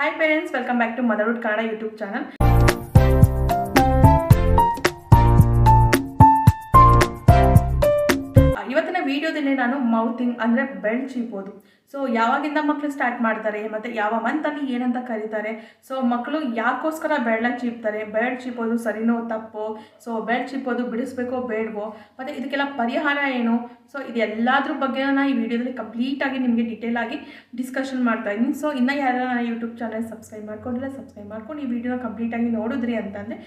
Hi parents welcome back to motherwood Kannada YouTube channel ಇವತ್ತಿನ ವಿಡಿಯೋದಲ್ಲಿ ನಾನು ಮೌತಿಂಗ್ ಅಂದರೆ ಬೆಲ್ಟ್ ಚೀಪೋದು ಸೊ ಯಾವಾಗಿಂದ ಮಕ್ಕಳು ಸ್ಟಾರ್ಟ್ ಮಾಡ್ತಾರೆ, ಮತ್ತು ಯಾವ ಮಂತಲ್ಲಿ ಏನಂತ ಕರೀತಾರೆ? ಸೊ ಮಕ್ಕಳು ಯಾಕೋಸ್ಕರ ಬೆಳ್ಳ ಚೀಪ್ತಾರೆ? ಬೆಲ್ಟ್ ಚೀಪೋದು ಸರಿನೋ ತಪ್ಪೋ? ಸೊ ಬೆಲ್ಟ್ ಚೀಪೋದು ಬಿಡಿಸ್ಬೇಕೋ ಬೇಡವೋ? ಮತ್ತು ಇದಕ್ಕೆಲ್ಲ ಪರಿಹಾರ ಏನು? ಸೊ ಇದೆಲ್ಲದ್ರ ಬಗ್ಗೆ ನಾನು ಈ ವಿಡಿಯೋದಲ್ಲಿ ಕಂಪ್ಲೀಟಾಗಿ ನಿಮಗೆ ಡೀಟೇಲ್ ಆಗಿ ಡಿಸ್ಕಷನ್ ಮಾಡ್ತಾ ಇದ್ದೀನಿ. ಸೊ ಇನ್ನೂ ಯಾರು ನನ್ನ ಯೂಟ್ಯೂಬ್ ಚಾನಲ್ ಸಬ್ಸ್ಕ್ರೈಬ್ ಮಾಡ್ಕೊಂಡಿಲ್ಲ ಸಬ್ಸ್ಕ್ರೈಬ್ ಮಾಡ್ಕೊಂಡು ಈ ವಿಡಿಯೋನ ಕಂಪ್ಲೀಟಾಗಿ ನೋಡಿದ್ರಿ ಅಂತಂದರೆ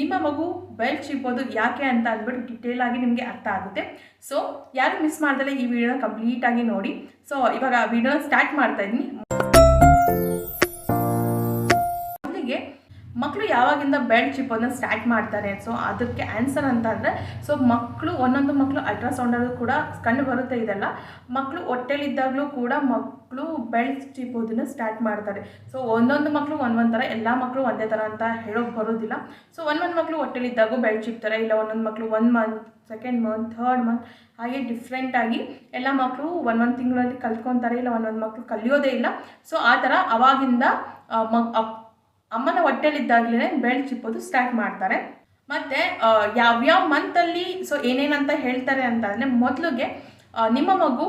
ನಿಮ್ಮ ಮಗು ಬೆಲ್ಟ್ ಚೀಪೋದು ಯಾಕೆ ಅಂತ ಅಂದ್ಬಿಟ್ಟು ಆಗಿ ನಿಮಗೆ ಅರ್ಥ ಆಗುತ್ತೆ. ಸೊ ಯಾರು ಮಿಸ್ ಮಾಡ್ದಲೇ ಈ ವಿಡಿಯೋನ ಕಂಪ್ಲೀಟಾಗಿ ನೋಡಿ. ಸೊ ಇವಾಗ ವಿಡಿಯೋ ಸ್ಟಾರ್ಟ್ ಮಾಡ್ತಾ ಇದ್ದೀನಿ ಯಾವಾಗಿಂದ ಬೆಲ್ಟ್ ಚಿಪ್ಪನ್ನು ಸ್ಟಾರ್ಟ್ ಮಾಡ್ತಾರೆ? ಸೊ ಅದಕ್ಕೆ ಆನ್ಸರ್ ಅಂತ ಅಂದರೆ ಸೊ ಮಕ್ಕಳು ಒಂದೊಂದು ಮಕ್ಕಳು ಅಲ್ಟ್ರಾಸೌಂಡಲ್ಲೂ ಕೂಡ ಕಂಡು ಬರುತ್ತೆ ಇದೆಲ್ಲ. ಮಕ್ಕಳು ಹೊಟ್ಟೆಲಿದ್ದಾಗಲೂ ಕೂಡ ಮಕ್ಕಳು ಬೆಲ್ಟ್ ಚಿಪ್ಪೋದನ್ನು ಸ್ಟಾರ್ಟ್ ಮಾಡ್ತಾರೆ. ಸೊ ಒಂದೊಂದು ಮಕ್ಕಳು ಒಂದೊಂದು ಥರ, ಎಲ್ಲ ಮಕ್ಕಳು ಒಂದೇ ಥರ ಅಂತ ಹೇಳೋಕೆ ಬರೋದಿಲ್ಲ. ಸೊ ಒಂದೊಂದು ಮಕ್ಕಳು ಹೊಟ್ಟೆಲಿದ್ದಾಗೂ ಬೆಲ್ಟ್ ಚಿಪ್ತಾರೆ ಇಲ್ಲ ಒಂದೊಂದು ಮಕ್ಕಳು one month second month third month ಹಾಗೆ ಡಿಫ್ರೆಂಟಾಗಿ ಎಲ್ಲ ಮಕ್ಕಳು ಒಂದೊಂದು ತಿಂಗಳಲ್ಲಿ ಕಲ್ತ್ಕೊತಾರೆ, ಇಲ್ಲ ಒಂದೊಂದು ಮಕ್ಕಳು ಕಲಿಯೋದೇ ಇಲ್ಲ. ಸೊ ಆ ಥರ ಅವಾಗಿಂದ ಮ ಅಮ್ಮನ ಹೊಟ್ಟೆಲಿದ್ದಾಗಲೇ ಬೆಳ್ ಚಿಪ್ಪೋದು ಸ್ಟಾರ್ಟ್ ಮಾಡ್ತಾರೆ. ಮತ್ತು ಯಾವ್ಯಾವ ಮಂತಲ್ಲಿ ಸೊ ಏನೇನಂತ ಹೇಳ್ತಾರೆ ಅಂತ ಅಂದರೆ ಮೊದಲಿಗೆ ನಿಮ್ಮ ಮಗು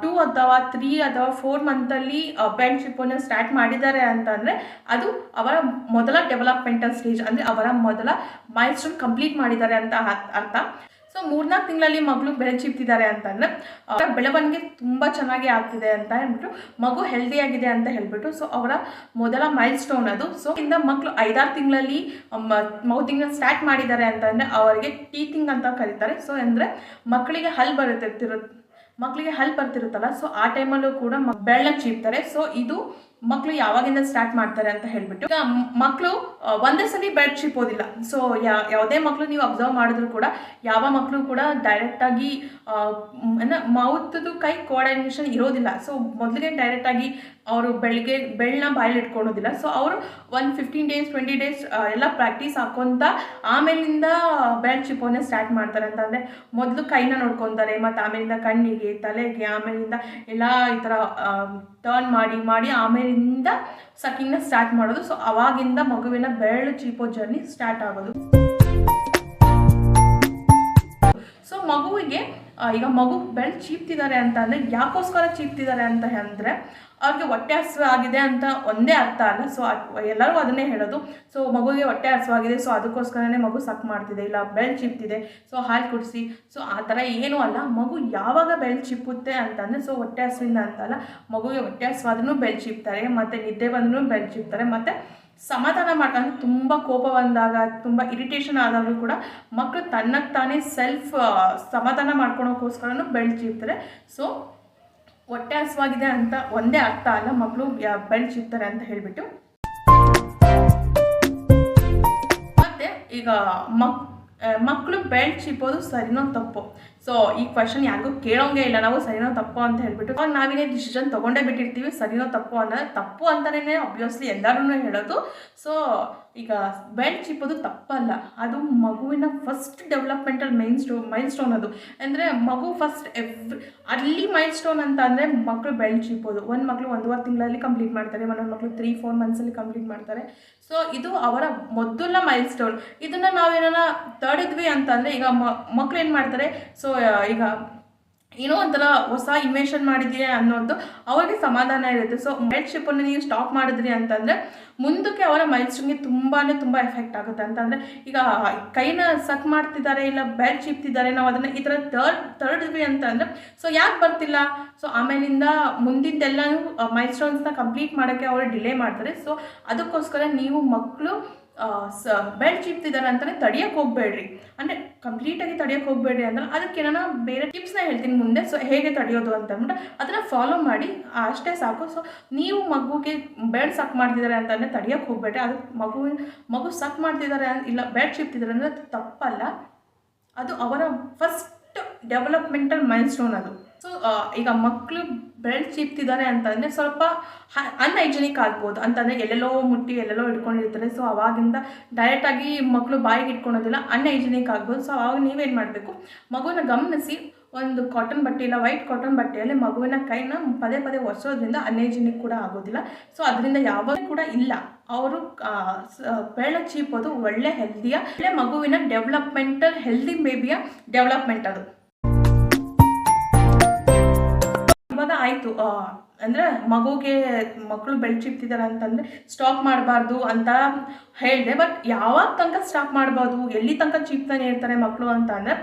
ಟೂ ಅಥವಾ ತ್ರೀ ಅಥವಾ ಫೋರ್ ಮಂತಲ್ಲಿ ಬೆಲ್ಟ್ ಚಿಪ್ಪನ್ನು ಸ್ಟಾರ್ಟ್ ಮಾಡಿದ್ದಾರೆ ಅಂತಂದರೆ ಅದು ಅವರ ಮೊದಲ ಡೆವಲಪ್ಮೆಂಟಲ್ ಸ್ಟೇಜ್ ಅಂದರೆ ಅವರ ಮೊದಲ ಮೈಲ್ಸ್ಟೋನ್ ಕಂಪ್ಲೀಟ್ ಮಾಡಿದ್ದಾರೆ ಅಂತ ಅರ್ಥ. ಸೊ ಮೂರ್ನಾಲ್ಕು ತಿಂಗಳಲ್ಲಿ ಮಗಳು ಬೆಳೆ ಚೀಪ್ತಿದ್ದಾರೆ ಅಂತಂದ್ರೆ, ಅವರ ಬೆಳವಣಿಗೆ ತುಂಬ ಚೆನ್ನಾಗಿ ಆಗ್ತಿದೆ ಅಂತ ಹೇಳ್ಬಿಟ್ಟು, ಮಗು ಹೆಲ್ದಿ ಆಗಿದೆ ಅಂತ ಹೇಳ್ಬಿಟ್ಟು ಸೊ ಅವರ ಮೊದಲ ಮೈಲ್ ಸ್ಟೋನ್ ಅದು. ಸೊ ಇಂದ ಮಕ್ಕಳು ಐದಾರು ತಿಂಗಳಲ್ಲಿ ಮೌತಿಂಗ್ನ ಸ್ಟಾರ್ಟ್ ಮಾಡಿದ್ದಾರೆ ಅಂತಂದರೆ, ಅವರಿಗೆ ಟೀತಿಂಗ್ ಅಂತ ಕರೀತಾರೆ. ಸೊ ಅಂದರೆ ಮಕ್ಕಳಿಗೆ ಹಲ್ ಬರುತ್ತಿರುತ್ತ ಮಕ್ಕಳಿಗೆ ಹಲ್ ಬರ್ತಿರುತ್ತಲ್ಲ ಸೊ ಆ ಟೈಮಲ್ಲೂ ಕೂಡ ಬೆಳ್ಳ ಚೀಪ್ತಾರೆ ಸೊ ಇದು ಮಕ್ಕಳು ಯಾವಾಗಿಂದ ಸ್ಟಾರ್ಟ್ ಮಾಡ್ತಾರೆ ಅಂತ ಹೇಳ್ಬಿಟ್ಟು ಮಕ್ಕಳು ಒಂದೇ ಸಲ ಬೆಡ್ ಚಿಪ್ಪೋದಿಲ್ಲ ಸೊ ಯಾವುದೇ ಮಕ್ಕಳು ನೀವು ಅಬ್ಸರ್ವ್ ಮಾಡಿದ್ರು ಕೂಡ, ಯಾವ ಮಕ್ಕಳು ಕೂಡ ಡೈರೆಕ್ಟಾಗಿ ಮೌತ್ದು ಕೈ ಕೋಆರ್ಡಿನೇಷನ್ ಇರೋದಿಲ್ಲ. ಸೊ ಮೊದಲಿಗೆ ಡೈರೆಕ್ಟಾಗಿ ಅವರು ಬೆಳಗ್ಗೆ ಬೆಳ್ಳನ್ನ ಬಾಯಲ್ಲಿ ಇಟ್ಕೊಳೋದಿಲ್ಲ ಸೊ ಅವರು ಒಂದು ಫಿಫ್ಟೀನ್ ಡೇಸ್ ಟ್ವೆಂಟಿ ಡೇಸ್ ಎಲ್ಲ ಪ್ರಾಕ್ಟೀಸ್ ಹಾಕೊಂತ ಆಮೇಲಿಂದ ಬೆಳ್ ಚಿಪ್ಪೋನೆ ಸ್ಟಾರ್ಟ್ ಮಾಡ್ತಾರೆ ಅಂತಂದರೆ ಮೊದಲು ಕೈನ ನೋಡ್ಕೊತಾರೆ, ಮತ್ತು ಆಮೇಲಿಂದ ಕಣ್ಣಿಗೆ, ತಲೆಗೆ, ಆಮೇಲಿಂದ ಎಲ್ಲ ಈ ಥರ ಟರ್ನ್ ಮಾಡಿ ಮಾಡಿ ಆಮೇಲಿಂದ ಸಕ್ಕಿಂಗ್ನ ಸ್ಟಾರ್ಟ್ ಮಾಡೋದು. ಸೊ ಅವಾಗಿಂದ ಮಗುವಿನ ಬೆರಳು ಚೀಪೋ ಜರ್ನಿ ಸ್ಟಾರ್ಟ್ ಆಗೋದು. ಸೊ ಮಗುವಿಗೆ ಈಗ ಮಗು ಬೆಳ್ ಚೀಪ್ತಿದ್ದಾರೆ ಅಂತ ಅಂದರೆ ಯಾಕೋಸ್ಕರ ಚೀಪ್ತಿದ್ದಾರೆ ಅಂತ ಅಂದರೆ ಅವ್ರಿಗೆ ಹೊಟ್ಟೆ ಹಸಿವೆ ಆಗಿದೆ ಅಂತ ಒಂದೇ ಅರ್ಥ ಅಲ್ಲ. ಸೊ ಎಲ್ಲರೂ ಅದನ್ನೇ ಹೇಳೋದು. ಸೊ ಮಗುವಿಗೆ ಹೊಟ್ಟೆ ಹಸಿವಾಗಿದೆ ಸೊ ಅದಕ್ಕೋಸ್ಕರನೇ ಮಗು ಸಕ್ ಮಾಡ್ತಿದೆ. ಇಲ್ಲ ಬೆಳ್ ಚಿಪ್ತಿದೆ. ಸೊ ಹಾಲು ಕುಡಿಸಿ. ಸೊ ಆ ಥರ ಏನೂ ಅಲ್ಲ. ಮಗು ಯಾವಾಗ ಬೆಳ್ ಚಿಪ್ಪುತ್ತೆ ಅಂತಂದರೆ ಸೊ ಹೊಟ್ಟೆ ಹಸುವಿಂದ ಅಂತಲ್ಲ ಮಗುವಿಗೆ ಹೊಟ್ಟೆ ಹಸುವಾದ್ರೂ ಬೆಳ್ ಚಿಪ್ತಾರೆ. ಮತ್ತು ನಿದ್ದೆ ಬಂದ್ರೂ ಬೆಳ್ ಚಿಪ್ತಾರೆ. ಮತ್ತು ಸಮಾಧಾನ ಮಾಡ್ಕೊಂಡು ತುಂಬ ಕೋಪ ಬಂದಾಗ, ತುಂಬ ಇರಿಟೇಷನ್ ಆದಾಗಲೂ ಕೂಡ ಮಕ್ಕಳು ತನ್ನಕ್ಕೆ ತಾನೇ ಸೆಲ್ಫ್ ಸಮಾಧಾನ ಮಾಡ್ಕೊಳೋಕ್ಕೋಸ್ಕರನೂ ಚೀಪ್ತಾರೆ ಸೊ ಹೊಟ್ಟೆ ಹಸುವಾಗಿದೆ ಅಂತ ಒಂದೇ ಅರ್ಥ ಅಲ್ಲ ಮಕ್ಕಳು ಚೀಪ್ತಾರೆ ಅಂತ ಹೇಳಿಬಿಟ್ಟು. ಮತ್ತೆ ಈಗ ಮಕ್ ಮಕ್ಕಳು ಬೆಲ್ಟ್ ಚಿಪ್ಪೋದು ಸರಿನೋ ತಪ್ಪು. ಸೊ ಈ ಕ್ವಶನ್ ಯಾರಿಗೂ ಕೇಳೋಂಗೆ ಇಲ್ಲ. ನಾವು ಸರಿನೋ ತಪ್ಪು ಅಂತ ಹೇಳ್ಬಿಟ್ಟು ಅವಾಗ ನಾವೇನೇ ಡಿಸಿಷನ್ ತೊಗೊಂಡೇ ಬಿಟ್ಟಿರ್ತೀವಿ. ಸರಿನೋ ತಪ್ಪು ಅನ್ನೋದು ತಪ್ಪು ಅಂತಲೇ ಅಬ್ವಿಯಸ್ಲಿ ಎಲ್ಲರೂ ಹೇಳೋದು. ಸೊ ಈಗ ಬೆಲ್ಟ್ ಚಿಪ್ಪೋದು ತಪ್ಪಲ್ಲ. ಅದು ಮಗುವಿನ ಫಸ್ಟ್ ಡೆವಲಪ್ಮೆಂಟಲ್ ಮೈನ್ ಸ್ಟೋ ಮೈಲ್ ಸ್ಟೋನ್ ಅದು. ಅಂದರೆ ಮಗು ಫಸ್ಟ್ ಎವ್ರಿ ಅಲ್ಲಿ ಮೈಲ್ ಸ್ಟೋನ್ ಅಂತ ಅಂದರೆ ಮಕ್ಕಳು ಬೆಲ್ಟ್ ಚಿಪ್ಪೋದು ಒಂದು ಮಕ್ಕಳು ಒಂದೂವರೆ ತಿಂಗಳಲ್ಲಿ ಕಂಪ್ಲೀಟ್ ಮಾಡ್ತಾರೆ. ಒಂದೊಂದು ಮಕ್ಕಳು ತ್ರೀ ಫೋರ್ ಮಂತ್ಸಲ್ಲಿ ಕಂಪ್ಲೀಟ್ ಮಾಡ್ತಾರೆ. ಸೊ ಇದು ಅವರ ಮೊದಲ ಮೈಲ್ ಸ್ಟೋನ್ ಇದನ್ನು ನಾವೇನಾರ ತಡೆದ್ವಿ ಅಂತಂದರೆ ಈಗ ಮಕ್ಕಳು ಏನು ಮಾಡ್ತಾರೆ? ಸೊ ಈಗ ಏನೋ ಒಂಥರ ಹೊಸ ಇನ್ವೆನ್ಷನ್ ಮಾಡಿದ್ದೀರಿ ಅನ್ನೋದು ಅವರಿಗೆ ಸಮಾಧಾನ ಇರುತ್ತೆ. ಸೊ ಮೈಲ್ಡ್ ಶಿಪ್ಪನ್ನು ನೀವು ಸ್ಟಾಪ್ ಮಾಡಿದ್ರಿ ಅಂತಂದರೆ ಮುಂದಕ್ಕೆ ಅವರ ಮೈಲ್ಸ್ಟೋನ್ಗೆ ತುಂಬಾ ತುಂಬ ಎಫೆಕ್ಟ್ ಆಗುತ್ತೆ. ಅಂತಂದರೆ ಈಗ ಕೈನ ಸಕ್ ಮಾಡ್ತಿದ್ದಾರೆ ಇಲ್ಲ ಬೆಲ್ಟ್ ಚಿಪ್ತಿದ್ದಾರೆ, ನಾವು ಅದನ್ನು ಈ ಥರ ತರ್ಡ್ ತರ್ಡಿದ್ವಿ ಅಂತಂದರೆ ಸೊ ಯಾಕೆ ಬರ್ತಿಲ್ಲ? ಸೊ ಆಮೇಲಿಂದ ಮುಂದಿಂದೆಲ್ಲನೂ ಮೈಲ್ಸ್ಟೋನ್ಸ್ನ ಕಂಪ್ಲೀಟ್ ಮಾಡೋಕ್ಕೆ ಅವರು ಡಿಲೇ ಮಾಡ್ತಾರೆ. ಸೊ ಅದಕ್ಕೋಸ್ಕರ ನೀವು ಮಕ್ಕಳು ಸ ಬೆಲ್ಟ್ ಚಿಪ್ತಿದ್ದಾರೆ ಅಂತಲೇ ತಡಿಯೋಕ್ಕೆ ಹೋಗಬೇಡ್ರಿ. ಅಂದರೆ ಕಂಪ್ಲೀಟಾಗಿ ತಡಿಯೋಕ್ಕೆ ಹೋಗ್ಬೇಡ್ರಿ ಅಂದ್ರೆ ಅದಕ್ಕೆ ನಾನು ಬೇರೆ ಟಿಪ್ಸ್ನ ಹೇಳ್ತೀನಿ ಮುಂದೆ. ಸೊ ಹೇಗೆ ತಡೆಯೋದು ಅಂತ ಅಂದ್ಬಿಟ್ಟು ಅದನ್ನು ಫಾಲೋ ಮಾಡಿ, ಅಷ್ಟೇ ಸಾಕು. ಸೊ ನೀವು ಮಗುಗೆ ಬೆಲ್ಟ್ ಸಕ್ ಮಾಡ್ತಿದ್ದಾರೆ ಅಂತಂದರೆ ತಡಿಯೋಕ್ಕೆ ಹೋಗಬೇಡ್ರಿ. ಅದು ಮಗುವಿನ, ಮಗು ಸಕ್ ಮಾಡ್ತಿದ್ದಾರೆ ಇಲ್ಲ ಬೆಲ್ಟ್ ಶಿಫ್ಟಿದ್ದಾರೆ ಅಂದರೆ ಅದು ತಪ್ಪಲ್ಲ. ಅದು ಅವರ ಫಸ್ಟ್ ಡೆವಲಪ್ಮೆಂಟಲ್ ಮೈಂಡ್ ಸ್ಟೋನ್ ಅದು ಸೊ ಈಗ ಮಕ್ಕಳು ಬೆಲ್ಟ್ ಚೀಪ್ತಿದ್ದಾರೆ ಅಂತಂದರೆ ಸ್ವಲ್ಪ ಅನ್ಹೈಜಿನಿಕ್ ಆಗ್ಬೋದು. ಅಂತಂದರೆ ಎಲ್ಲೆಲ್ಲೋ ಮುಟ್ಟಿ, ಎಲ್ಲೆಲ್ಲೋ ಇಟ್ಕೊಂಡಿರ್ತಾರೆ ಸೊ ಅವಾಗಿಂದ ಡೈರೆಕ್ಟಾಗಿ ಮಕ್ಕಳು ಬಾಯಿಗೆ ಇಟ್ಕೊಳೋದಿಲ್ಲ ಅನ್ಹೈಜಿನಿಕ್ ಆಗ್ಬೋದು. ಸೊ ಅವಾಗ ನೀವೇನು ಮಾಡಬೇಕು? ಮಗುನ ಗಮನಿಸಿ ಒಂದು ಕಾಟನ್ ಬಟ್ಟೆ ಇಲ್ಲ ವೈಟ್ ಕಾಟನ್ ಬಟ್ಟೆಯಲ್ಲಿ ಮಗುವಿನ ಕೈನ ಪದೇ ಪದೇ ಒರೆಸೋದ್ರಿಂದ ಅನ್ಹೈಜಿನಿಕ್ ಕೂಡ ಆಗೋದಿಲ್ಲ. ಸೊ ಅದರಿಂದ ಯಾವ ಕೂಡ ಇಲ್ಲ. ಅವರು ಬೆಳೆ ಚೀಪ್ ಅದು ಒಳ್ಳೆ ಹೆಲ್ದಿಯ ಒಳ್ಳೆ ಮಗುವಿನ ಡೆವಲಪ್ಮೆಂಟಲ್ ಹೆಲ್ದಿ ಬೇಬಿಯ ಡೆವಲಪ್ಮೆಂಟ್ ಅದು. ಇವಾಗ ಆಯಿತು ಅಂದರೆ ಮಗುಗೆ ಮಕ್ಕಳು ಬೆಳ್ಚಿಪ್ತಿದ್ದಾರೆ ಅಂತಂದರೆ ಸ್ಟಾಪ್ ಮಾಡಬಾರ್ದು ಅಂತ ಹೇಳಿದೆ ಬಟ್ ಯಾವಾಗ ತನಕ ಸ್ಟಾಪ್ ಮಾಡ್ಬೋದು ಎಲ್ಲಿ ತನಕ ಚೀಪ್ತಾನೆ ಇರ್ತಾರೆ ಮಕ್ಕಳು ಅಂತ ಅಂದರೆ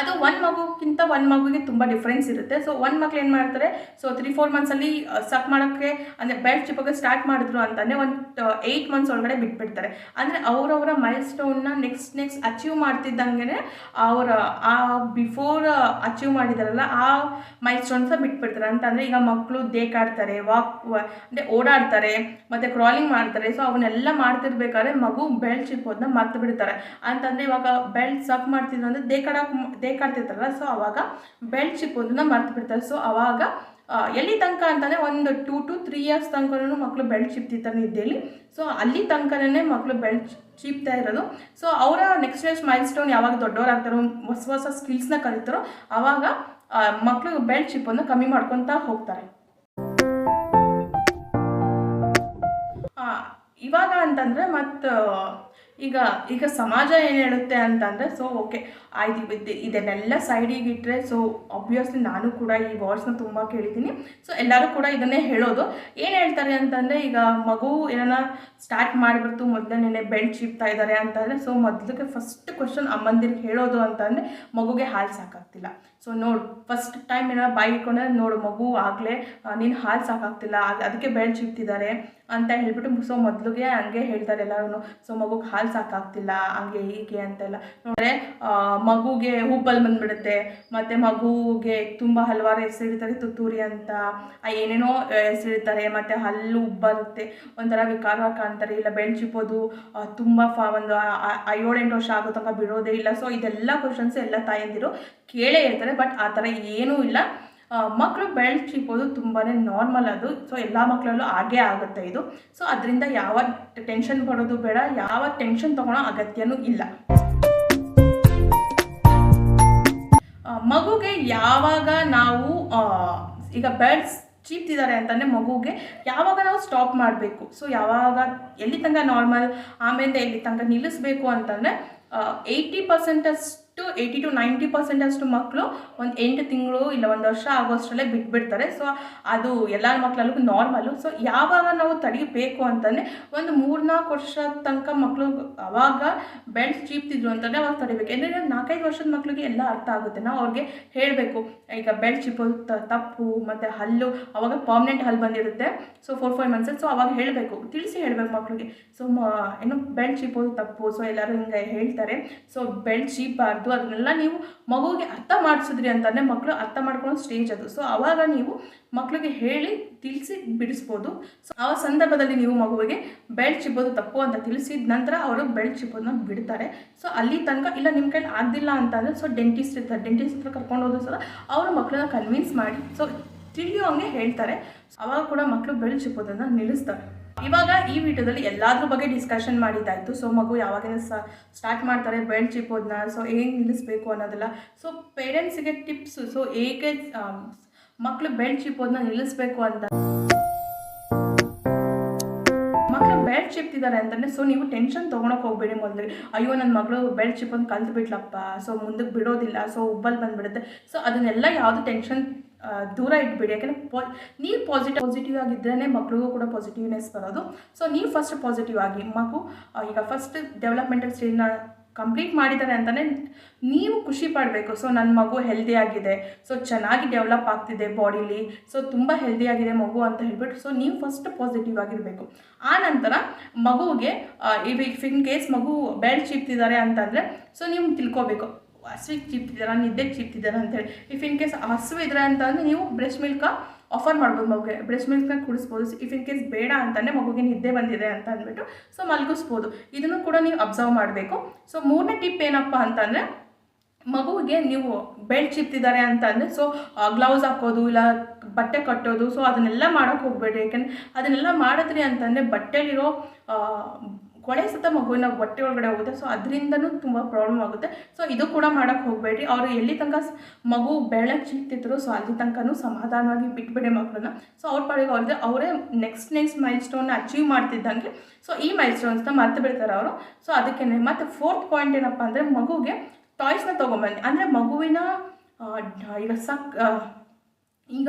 ಅದು ಒಂದು ಮಗುಗಿಂತ ಒಂದು ಮಗುಗೆ ತುಂಬ ಡಿಫ್ರೆನ್ಸ್ ಇರುತ್ತೆ. ಸೊ ಒಂದು ಮಕ್ಳು ಏನು ಮಾಡ್ತಾರೆ? ಸೊ ತ್ರೀ ಫೋರ್ ಮಂತ್ಸಲ್ಲಿ ಸಕ್ ಮಾಡೋಕ್ಕೆ, ಅಂದರೆ ಬೆಲ್ಟ್ ಚಿಪ್ಪಕ್ಕೆ ಸ್ಟಾರ್ಟ್ ಮಾಡಿದ್ರು ಅಂತಾನೆ ಒಂದು ಏಯ್ಟ್ ಮಂತ್ಸ್ ಒಳಗಡೆ ಬಿಟ್ಬಿಡ್ತಾರೆ. ಅಂದರೆ ಅವರವರ ಮೈಲ್ ಸ್ಟೋನ್ನ ನೆಕ್ಸ್ಟ್ ನೆಕ್ಸ್ಟ್ ಅಚೀವ್ ಮಾಡ್ತಿದ್ದಂಗೆ ಅವರ, ಆ ಬಿಫೋರ್ ಅಚೀವ್ ಮಾಡಿದಾರಲ್ಲ, ಆ ಮೈಲ್ ಸ್ಟೋನ್ಸ ಬಿಟ್ಬಿಡ್ತಾರೆ. ಅಂತಂದರೆ ಈಗ ಮಕ್ಕಳು ದೇಕಾಡ್ತಾರೆ ವಾಕ್ ಅಂದರೆ ಓಡಾಡ್ತಾರೆ, ಮತ್ತು ಕ್ರಾಲಿಂಗ್ ಮಾಡ್ತಾರೆ. ಸೊ ಅವನ್ನೆಲ್ಲ ಮಾಡ್ತಿರ್ಬೇಕಾದ್ರೆ ಮಗು ಬೆಲ್ಟ್ ಚಿಪ್ಪೋದನ್ನ ಮರ್ತು ಬಿಡ್ತಾರೆ ಅಂತಂದರೆ ಇವಾಗ ಬೆಲ್ಟ್ ಸಕ್ ಮಾಡ್ತಿದ್ರು ಅಂದರೆ ದೇಕಾಡಕ್ಕೆ ಕಾಣ್ತಿರ್ತಾರಲ್ಲ ಸೊ ಅವಾಗ ಬೆಲ್ಟ್ ಚಿಪ್ಪೋದನ್ನ ಮರ್ತು ಬಿಡ್ತಾರೆ. ಸೊ ಅವಾಗ ಎಲ್ಲಿ ತನಕ ಅಂತಂದರೆ ಒಂದು ಟೂ ಟು ತ್ರೀ ಇಯರ್ಸ್ ತನಕನೂ ಮಕ್ಕಳು ಬೆಲ್ಟ್ ಚಿಪ್ತಿರ್ತಾರೆ ನಿದ್ದೆಯಲ್ಲಿ ಸೊ ಅಲ್ಲಿ ತನಕನೇ ಮಕ್ಕಳು ಬೆಲ್ಟ್ ಚೀಪ್ತಾ ಇರೋದು. ಸೊ ಅವರ ನೆಕ್ಸ್ಟ್ ನೆಕ್ಸ್ಟ್ ಮೈಲ್ ಸ್ಟೋನ್ ಯಾವಾಗ ದೊಡ್ಡವರಾಗ್ತಾರೋ ಹೊಸ ಹೊಸ ಸ್ಕಿಲ್ಸ್ನ ಕಲಿತಾರೋ ಆವಾಗ ಮಕ್ಕಳು ಬೆಲ್ಟ್ ಚಿಪ್ಪನ್ನು ಕಮ್ಮಿ ಮಾಡ್ಕೊತಾ ಹೋಗ್ತಾರೆ. ಇವಾಗ ಅಂತಂದರೆ ಮತ್ತು ಈಗ ಈಗ ಸಮಾಜ ಏನು ಹೇಳುತ್ತೆ ಅಂತಂದರೆ ಸೊ ಓಕೆ ಆಯ್ತು, ಇದು ಇದನ್ನೆಲ್ಲ ಸೈಡಿಗೆ ಇಟ್ಟರೆ ಸೊ ಆಬ್ವಿಯಸ್ಲಿ ನಾನು ಕೂಡ ಈ ವರ್ಡ್ಸ್ನ ತುಂಬ ಕೇಳಿದ್ದೀನಿ. ಸೊ ಎಲ್ಲರೂ ಕೂಡ ಇದನ್ನೇ ಹೇಳೋದು. ಏನು ಹೇಳ್ತಾರೆ ಅಂತಂದರೆ, ಈಗ ಮಗು ಏನಾರ ಸ್ಟಾರ್ಟ್ ಮಾಡಿಬಿಡ್ತು ಮೊದಲನೇ ಬೆಲ್ಟ್ ಚೀಪ್ತಾ ಇದ್ದಾರೆ ಅಂತಂದರೆ ಸೊ ಮೊದಲಿಗೆ ಫಸ್ಟ್ ಕ್ವಶನ್ ಅಮ್ಮಂದಿರಿಗೆ ಹೇಳೋದು ಅಂತಂದರೆ, ಮಗುಗೆ ಹಾಲು ಸಾಕಾಗ್ತಿಲ್ಲ. ಸೊ ನೋಡು ಫಸ್ಟ್ ಟೈಮ್ ಏನೋ ಬಾಯಿ ಇಟ್ಕೊಂಡ್ರೆ ನೋಡು, ಮಗು ಆಗಲೇ ನೀನು ಹಾಲು ಸಾಕಾಗ್ತಿಲ್ಲ ಅದ್- ಅದಕ್ಕೆ ಬೆಳೆ ಚಿಪ್ತಿದ್ದಾರೆ ಅಂತ ಹೇಳ್ಬಿಟ್ಟು ಸೊ ಮೊದಲಿಗೆ ಹಂಗೆ ಹೇಳ್ತಾರೆ ಎಲ್ಲರೂ ಸೊ ಮಗುಗೆ ಹಾಲು ಸಾಕಾಗ್ತಿಲ್ಲ, ಹಂಗೆ ಹೀಗೆ ಅಂತೆಲ್ಲ. ನೋಡ್ರೆ ಮಗುಗೆ ಹುಬ್ಬಲ್ಲಿ ಬಂದ್ಬಿಡುತ್ತೆ, ಮತ್ತು ಮಗುಗೆ ತುಂಬ ಹಲವಾರು ಹೆಸರಿಡ್ತಾರೆ ತುತ್ತೂರಿ ಅಂತ. ಏನೇನೋ ಹೆಸರಿಡ್ತಾರೆ, ಮತ್ತು ಹಲ್ಲು ಉಬ್ಬರುತ್ತೆ ಒಂಥರ ವಿಕಾರ ಕಾಣ್ತಾರೆ, ಇಲ್ಲ ಬೆಳೆ ಚಿಪ್ಪೋದು ತುಂಬ ಫಾ, ಒಂದು ಏಳೆಂಟು ವರ್ಷ ಆಗೋ ತನಕ ಬಿಡೋದೇ ಇಲ್ಲ. ಸೊ ಇದೆಲ್ಲ ಕ್ವಶನ್ಸ್ ಎಲ್ಲ ತಾಯಂದಿರು ಕೇಳೇ ಇರ್ತಾರೆ ಬಟ್ ಆ ಥರ ಏನೂ ಇಲ್ಲ. ಮಕ್ಕಳು ಚಿಪ್ಪೋದು ತುಂಬಾ ನಾರ್ಮಲ್ ಅದು. ಸೊ ಎಲ್ಲ ಮಕ್ಕಳಲ್ಲೂ ಆಗೇ ಆಗುತ್ತೆ ಇದು. ಸೊ ಅದರಿಂದ ಯಾವ ಟೆನ್ಷನ್ ಪಡೋದು ಬೇಡ. ಯಾವ ಟೆನ್ಷನ್ ತೊಗೊಳೋ ಅಗತ್ಯನೂ ಇಲ್ಲ. ಮಗುಗೆ ಯಾವಾಗ ನಾವು ಈಗ ಬೆಡ್ಸ್ ಚೀಪ್ತಿದ್ದಾರೆ ಅಂತಂದರೆ ಮಗುಗೆ ಯಾವಾಗ ನಾವು ಸ್ಟಾಪ್ ಮಾಡಬೇಕು? ಸೊ ಯಾವಾಗ ಎಲ್ಲಿ ತನಕ ನಾರ್ಮಲ್ ಆಮೇಲೆ ಎಲ್ಲಿ ತನಕ ನಿಲ್ಲಿಸ್ಬೇಕು ಅಂತಂದರೆ ಏಯ್ಟಿ ಪರ್ಸೆಂಟಷ್ಟು ಏಯ್ಟಿ ಟು ನೈಂಟಿ ಪರ್ಸೆಂಟ್ ಅಷ್ಟು ಮಕ್ಕಳು ಒಂದು ಎಂಟು ತಿಂಗಳು ಇಲ್ಲ ಒಂದು ವರ್ಷ ಆಗೋಷ್ಟರಲ್ಲೇ ಬಿಟ್ಬಿಡ್ತಾರೆ. ಸೊ ಅದು ಎಲ್ಲ ಮಕ್ಕಳಲ್ಲೂ ನಾರ್ಮಲ್ಲು ಸೊ ಯಾವಾಗ ನಾವು ತಡಿಬೇಕು ಅಂತಂದರೆ ಒಂದು ಮೂರ್ನಾಲ್ಕು ವರ್ಷ ತನಕ ಮಕ್ಕಳು ಅವಾಗ ಬೆಲ್ಟ್ ಚೀಪ್ತಿದ್ರು ಅಂತಂದರೆ ಅವಾಗ ತಡಿಬೇಕು. ಯಾಕಂದರೆ ನಾಲ್ಕೈದು ವರ್ಷದ ಮಕ್ಕಳಿಗೆ ಎಲ್ಲ ಅರ್ಥ ಆಗುತ್ತೆ. ನಾವು ಅವ್ರಿಗೆ ಹೇಳಬೇಕು. ಈಗ ಬೆಲ್ಟ್ ಚಿಪ್ಪೋದು ತಪ್ಪು, ಮತ್ತು ಹಲ್ಲು, ಅವಾಗ ಪರ್ಮನೆಂಟ್ ಹಲ್ಲು ಬಂದಿರುತ್ತೆ. So four five months so ಅವಾಗ ಹೇಳಬೇಕು. ತಿಳಿಸಿ ಹೇಳಬೇಕು ಮಕ್ಕಳಿಗೆ ಸೊ ಏನು ಬೆಲ್ಟ್ ಚೀಪೋದು ತಪ್ಪು. ಸೊ ಎಲ್ಲರೂ ಹಿಂಗೆ ಹೇಳ್ತಾರೆ. ಸೊ ಬೆಲ್ಟ್ ಚೀಪಬಾರ್ದು ಅದನ್ನೆಲ್ಲ ನೀವು ಮಗುವಿಗೆ ಅರ್ಥ ಮಾಡಿಸಿದ್ರಿ ಅಂತಂದರೆ ಮಕ್ಕಳು ಅರ್ಥ ಮಾಡ್ಕೊಳ್ಳೋ ಸ್ಟೇಜ್ ಅದು. ಸೊ ಆವಾಗ ನೀವು ಮಕ್ಕಳಿಗೆ ಹೇಳಿ ತಿಳಿಸಿ ಬಿಡಿಸ್ಬೋದು. ಸೊ ಆ ಸಂದರ್ಭದಲ್ಲಿ ನೀವು ಮಗುವಿಗೆ ಬೆಲ್ಟ್ ಚಿಬ್ಬೋದು ತಪ್ಪು ಅಂತ ತಿಳಿಸಿದ ನಂತರ ಅವರು ಬೆಲ್ಟ್ ಚಿಬ್ಬೋದನ್ನ ಬಿಡ್ತಾರೆ. ಸೊ ಅಲ್ಲಿ ತನಕ ಇಲ್ಲ, ನಿಮ್ಮ ಕೈಲಿ ಆಗಿಲ್ಲ ಅಂತಂದರೆ ಸೊ ಡೆಂಟಿಸ್ಟ್ ಇರ್ತಾರೆ. ಡೆಂಟಿಸ್ಟ್ ಹತ್ರ ಕರ್ಕೊಂಡು ಹೋದ್ರು ಸಹ ಅವರು ಮಕ್ಕಳನ್ನ ಕನ್ವಿನ್ಸ್ ಮಾಡಿ ಸೊ ತಿಳಿಯೋ ಹಂಗೆ ಹೇಳ್ತಾರೆ ಅವಾಗ ಕೂಡ ಮಕ್ಕಳು ಬೆಲ್ಟ್ ಚಿಪ್ಪೋದನ್ನು ನಿಲ್ಲಿಸ್ತಾರೆ. ಇವಾಗ ಈ ವಿಡಿಯೋದಲ್ಲಿ ಎಲ್ಲಾದ್ರ ಬಗ್ಗೆ ಡಿಸ್ಕಷನ್ ಮಾಡಿದ್ದಾಯ್ತು. ಸೊ ಮಗು ಯಾವಾಗಿನ ಸ್ಟಾರ್ಟ್ ಮಾಡ್ತಾರೆ ಬೆಲ್ಟ್ ಚಿಪ್ಪೋದನ್ನ ಸೊ ಹೇಗೆ ನಿಲ್ಲಿಸ್ಬೇಕು ಅನ್ನೋದೆಲ್ಲ. ಸೊ ಪೇರೆಂಟ್ಸಿಗೆ ಟಿಪ್ಸ್ ಸೊ ಹೇಗೆ ಮಕ್ಕಳು ಬೆಲ್ಟ್ ಚಿಪ್ಪೋದನ್ನ ನಿಲ್ಲಿಸ್ಬೇಕು ಅಂತ. ಮಕ್ಕಳು ಬೆಲ್ಟ್ ಚಿಪ್ತಿದ್ದಾರೆ ಅಂದ್ರೆ ಸೊ ನೀವು ಟೆನ್ಷನ್ ತೊಗೊಳಕ್ಕೆ ಹೋಗ್ಬೇಡಿ ಮೊದಲು. ಅಯ್ಯೋ ನನ್ನ ಮಗಳು ಬೆಲ್ಟ್ ಚಿಪ್ಪೊಂದು ಕಲ್ತು ಬಿಟ್ಲಪ್ಪ ಸೊ ಮುಂದಕ್ಕೆ ಬಿಡೋದಿಲ್ಲ. ಸೊ ಉಬ್ಬಲ್ ಬಂದ್ಬಿಡುತ್ತೆ. ಸೊ ಅದನ್ನೆಲ್ಲ ಯಾವುದು ಟೆನ್ಷನ್ ದೂರ ಇಟ್ಬಿಡಿ. ಯಾಕೆಂದರೆ ಪಾ, ನೀವು ಪಾಸಿಟಿವ್ ಪಾಸಿಟಿವ್ ಆಗಿದ್ರೇ ಮಕ್ಳಿಗೂ ಕೂಡ ಪಾಸಿಟಿವ್ನೆಸ್ ಬರೋದು. ಸೊ ನೀವು ಫಸ್ಟ್ ಪಾಸಿಟಿವ್ ಆಗಿ, ಮಗು ಈಗ ಫಸ್ಟ್ ಡೆವಲಪ್ಮೆಂಟಲ್ ಸ್ಟೇಜ್ನ ಕಂಪ್ಲೀಟ್ ಮಾಡಿದ್ದಾರೆ ಅಂತಲೇ ನೀವು ಖುಷಿ ಪಡಬೇಕು. ಸೊ ನನ್ನ ಮಗು ಹೆಲ್ದಿ ಆಗಿದೆ. ಸೊ ಚೆನ್ನಾಗಿ ಡೆವಲಪ್ ಆಗ್ತಿದೆ ಬಾಡಿಲಿ ಸೊ ತುಂಬ ಹೆಲ್ದಿ ಆಗಿದೆ ಮಗು ಅಂತ ಹೇಳ್ಬಿಟ್ಟು ಸೊ ನೀವು ಫಸ್ಟ್ ಪಾಸಿಟಿವ್ ಆಗಿರಬೇಕು. ಆ ನಂತರ ಮಗುವಿಗೆ ಇವ್ ಇಫ್ ಇನ್ ಕೇಸ್ ಮಗು ಬೆಲ್ಟ್ ಚೀಪ್ತಿದ್ದಾರೆ ಅಂತಂದರೆ ಸೊ ನೀವು ತಿಳ್ಕೊಬೇಕು. ಹಸುವಿಗೆ ಚೀಪ್ತಿದ್ದಾರಾ ನಿದ್ದೆಗೆ ಅಂತ ಅಂತೇಳಿ ಇಫ್ ಇನ್ ಕೇಸ್ ಹಸು ಇದ್ರೆ ಅಂತಂದರೆ ನೀವು ಬ್ರೆಸ್ಟ್ ಮಿಲ್ಕ ಆಫರ್ ಮಾಡ್ಬೋದು ಮಗುಗೆ. ಬ್ರೆಸ್ಟ್ ಮಿಲ್ಕ್ನ ಕುಡಿಸ್ಬೋದು. ಇಫ್ ಇನ್ ಕೇಸ್ ಬೇಡ ಅಂತಂದರೆ ಮಗುಗೆ ನಿದ್ದೆ ಬಂದಿದೆ ಅಂತ ಅಂದ್ಬಿಟ್ಟು ಸೊ ಮಲಗಿಸ್ಬೋದು. ಇದನ್ನು ಕೂಡ ನೀವು ಅಬ್ಸರ್ವ್ ಮಾಡಬೇಕು. ಸೊ ಮೂರನೇ ಟಿಪ್ ಏನಪ್ಪ ಅಂತಂದರೆ ಮಗುವಿಗೆ ನೀವು ಬೆಲ್ಟ್ ಚಿಪ್ತಿದ್ದಾರೆ ಅಂತ ಅಂದರೆ ಸೊ ಗ್ಲೌಸ್ ಹಾಕೋದು ಇಲ್ಲ ಬಟ್ಟೆ ಕಟ್ಟೋದು ಸೊ ಅದನ್ನೆಲ್ಲ ಮಾಡೋಕ್ಕೆ ಹೋಗಬೇಡಿ. ಯಾಕಂದ್ರೆ ಅದನ್ನೆಲ್ಲ ಮಾಡಿದ್ರಿ ಅಂತಂದರೆ ಬಟ್ಟೆಲಿರೋ ಕೊಳೆ ಸುತ್ತ ಮಗುವಿನ ಹೊಟ್ಟೆ ಒಳಗಡೆ ಹೋಗುತ್ತೆ. ಸೊ ಅದರಿಂದನೂ ತುಂಬ ಪ್ರಾಬ್ಲಮ್ ಆಗುತ್ತೆ. ಸೊ ಇದು ಕೂಡ ಮಾಡೋಕ್ಕೆ ಹೋಗಬೇಡಿ ಅವರು ಎಲ್ಲಿ ತನಕ ಮಗು ಬೆಳಗ್ಗೆ ಚಿಕ್ತಿದ್ರು ಸೊ ಅಲ್ಲಿ ತನಕನೂ ಸಮಾಧಾನವಾಗಿ ಬಿಟ್ಬಿಡಿ ಮಕ್ಕಳನ್ನ ಸೊ ಅವ್ರ ಪಾಡಿಗೆ ಅವ್ರದ್ದು, ಅವರೇ ನೆಕ್ಸ್ಟ್ ನೆಕ್ಸ್ಟ್ ಮೈಲ್ ಸ್ಟೋನ್ನ ಅಚೀವ್ ಮಾಡ್ತಿದ್ದಂಗೆ. ಸೊ ಈ ಮೈಲ್ ಸ್ಟೋನ್ಸ್ನ ಮರ್ತು ಬಿಡ್ತಾರೆ ಅವರು. ಸೊ ಅದಕ್ಕೆ ಮತ್ತು ಫೋರ್ತ್ ಪಾಯಿಂಟ್ ಏನಪ್ಪ ಅಂದರೆ ಮಗುಗೆ ಟಾಯ್ಸ್ನ ತೊಗೊಂಬನ್ನಿ. ಅಂದರೆ ಮಗುವಿನ ಈಗ ಸಕ್ ಈಗ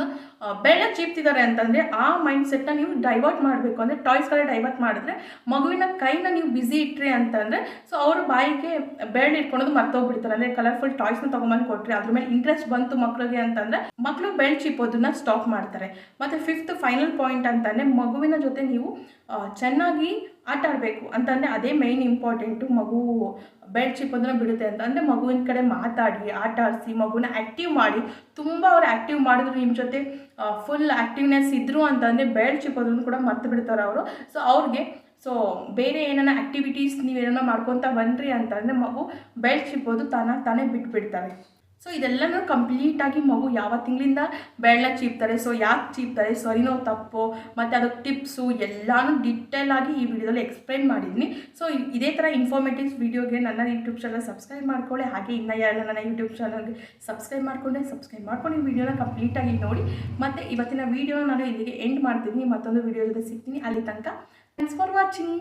ಬೆಳ್ಳ ಚೀಪ್ತಿದ್ದಾರೆ ಅಂತಂದರೆ ಆ ಮೈಂಡ್ ಸೆಟ್ನ ನೀವು ಡೈವರ್ಟ್ ಮಾಡಬೇಕು. ಅಂದರೆ ಟಾಯ್ಸ್ ಡೈವರ್ಟ್ ಮಾಡಿದ್ರೆ ಮಗುವಿನ ಕೈನ ನೀವು ಬ್ಯುಸಿ ಇಟ್ಟರೆ ಅಂತಂದರೆ ಸೊ ಅವರು ಬಾಯಿಗೆ ಬೆಳ್ಳ ಇಟ್ಕೊಳೋದು ಮರ್ತೋಗ್ಬಿಡ್ತಾರೆ. ಅಂದರೆ ಕಲರ್ಫುಲ್ ಟಾಯ್ಸ್ನ ತೊಗೊಂಬಂದು ಕೊಟ್ಟರೆ ಅದ್ರ ಮೇಲೆ ಇಂಟ್ರೆಸ್ಟ್ ಬಂತು ಮಕ್ಕಳಿಗೆ ಅಂತಂದರೆ ಮಕ್ಕಳು ಬೆಳ್ ಚೀಪೋದನ್ನ ಸ್ಟಾಪ್ ಮಾಡ್ತಾರೆ. ಮತ್ತು ಫಿಫ್ತ್ ಫೈನಲ್ ಪಾಯಿಂಟ್ ಅಂತಂದರೆ ಮಗುವಿನ ಜೊತೆ ನೀವು ಚೆನ್ನಾಗಿ ಆಟ ಆಡಬೇಕು ಅಂತಂದರೆ ಅದೇ ಮೇಯ್ನ್ ಇಂಪಾರ್ಟೆಂಟು ಮಗು ಬೆಳ್ ಚಿಪ್ಪೋದನ್ನ ಬಿಡುತ್ತೆ ಅಂತ. ಅಂದರೆ ಮಗುವಿನ ಕಡೆ ಮಾತಾಡಿ, ಆಟ ಆಡಿಸಿ, ಮಗುನ ಆ್ಯಕ್ಟಿವ್ ಮಾಡಿ, ತುಂಬ ಅವ್ರು ಆ್ಯಕ್ಟಿವ್ ಮಾಡಿದ್ರು ನಿಮ್ಮ ಜೊತೆ ಫುಲ್ ಆ್ಯಕ್ಟಿವ್ನೆಸ್ ಇದ್ರು ಅಂತಂದರೆ ಬೆಳ್ ಚಿಪ್ಪೋದನ್ನು ಕೂಡ ಮರ್ತು ಬಿಡ್ತಾರೆ ಅವರು. ಸೊ ಅವ್ರಿಗೆ ಸೊ ಬೇರೆ ಏನಾನ ಆ್ಯಕ್ಟಿವಿಟೀಸ್ ನೀವೇನೋ ಮಾಡ್ಕೊತ ಬಂದ್ರಿ ಅಂತಂದರೆ ಮಗು ಬೆಳ್ಚಿಪ್ಪೋದು ಚಿಪ್ಪೋದು ತಾನಾಗಿ ತಾನೇ ಬಿಟ್ಬಿಡ್ತಾರೆ. ಸೊ ಇದೆಲ್ಲನೂ ಕಂಪ್ಲೀಟಾಗಿ ಮಗು ಯಾವ ತಿಂಗಳಿಂದ ಬೆಳ್ಳ ಚೀಪ್ತಾರೆ? ಸೊ ಯಾಕೆ ಚೀಪ್ತಾರೆ? ಸರಿನೋ ತಪ್ಪು, ಮತ್ತು ಅದಕ್ಕೆ ಟಿಪ್ಸು ಎಲ್ಲನೂ ಡಿಟೇಲ್ ಆಗಿ ಈ ವಿಡಿಯೋದಲ್ಲಿ ಎಕ್ಸ್ಪ್ಲೈನ್ ಮಾಡಿದ್ದೀನಿ ಸೊ ಇದೇ ಥರ ಇನ್ಫಾರ್ಮೇಟಿವ್ಸ್ ವಿಡಿಯೋಗೆ ನನ್ನ ಯೂಟ್ಯೂಬ್ ಚಾನಲ್ ಸಬ್ಸ್ಕ್ರೈಬ್ ಮಾಡ್ಕೊಳ್ಳಿ. ಹಾಗೆ ಇನ್ನು ಯಾರು ನನ್ನ ಯೂಟ್ಯೂಬ್ ಚಾನಲ್ಗೆ ಸಬ್ಸ್ಕ್ರೈಬ್ ಮಾಡ್ಕೊಂಡೆ ಸಬ್ಸ್ಕ್ರೈಬ್ ಮಾಡ್ಕೊಂಡು ಈ ವಿಡಿಯೋನ ಕಂಪ್ಲೀಟಾಗಿ ನೋಡಿ. ಮತ್ತು ಇವತ್ತಿನ ವಿಡಿಯೋನ ನಾನು ಇಲ್ಲಿಗೆ ಎಂಡ್ ಮಾಡ್ತೀನಿ. ಮತ್ತೊಂದು ವಿಡಿಯೋ ಜೊತೆ ಸಿಗ್ತೀನಿ. ಅಲ್ಲಿ ತನಕ ಥ್ಯಾಂಕ್ಸ್ ಫಾರ್ ವಾಚಿಂಗ್